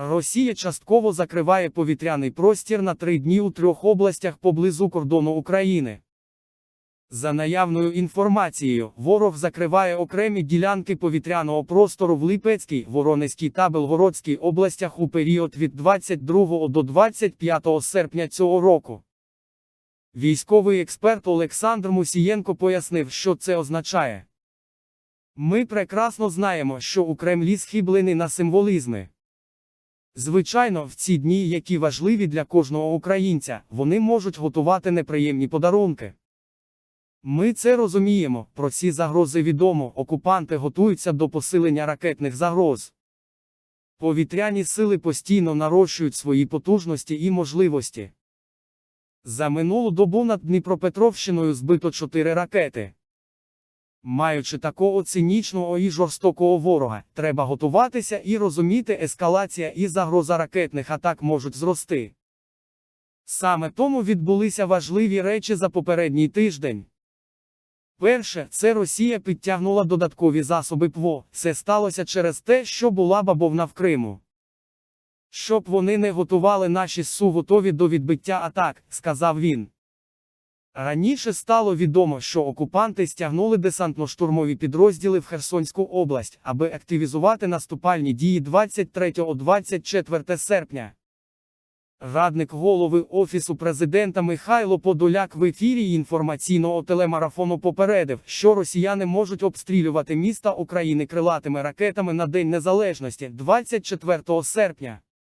Росія частково закриває повітряний простір на три дні у трьох областях поблизу кордону України. За наявною інформацією, ворог закриває окремі ділянки повітряного простору в Липецькій, Воронезькій та Белгородській областях у період від 22 до 25 серпня цього року. Військовий експерт Олександр Мусієнко пояснив, що це означає. Ми прекрасно знаємо, що у Кремлі схиблені на символізми. Звичайно, в ці дні, які важливі для кожного українця, вони можуть готувати неприємні подарунки. Ми це розуміємо, про ці загрози відомо, окупанти готуються до посилення ракетних загроз. Повітряні сили постійно нарощують свої потужності і можливості. За минулу добу над Дніпропетровщиною збито 4 ракети. Маючи такого цинічного і жорстокого ворога, треба готуватися і розуміти, ескалація і загроза ракетних атак можуть зрости. Саме тому відбулися важливі речі за попередній тиждень. Перше, це Росія підтягнула додаткові засоби ПВО. Це сталося через те, що була бабовна в Криму. Щоб вони не готували наші СУ готові до відбиття атак, сказав він. Раніше стало відомо, що окупанти стягнули десантно-штурмові підрозділи в Херсонську область, аби активізувати наступальні дії 23-24 серпня. Радник голови Офісу президента Михайло Подоляк в ефірі інформаційного телемарафону попередив, що росіяни можуть обстрілювати міста України крилатими ракетами на День Незалежності 24 серпня.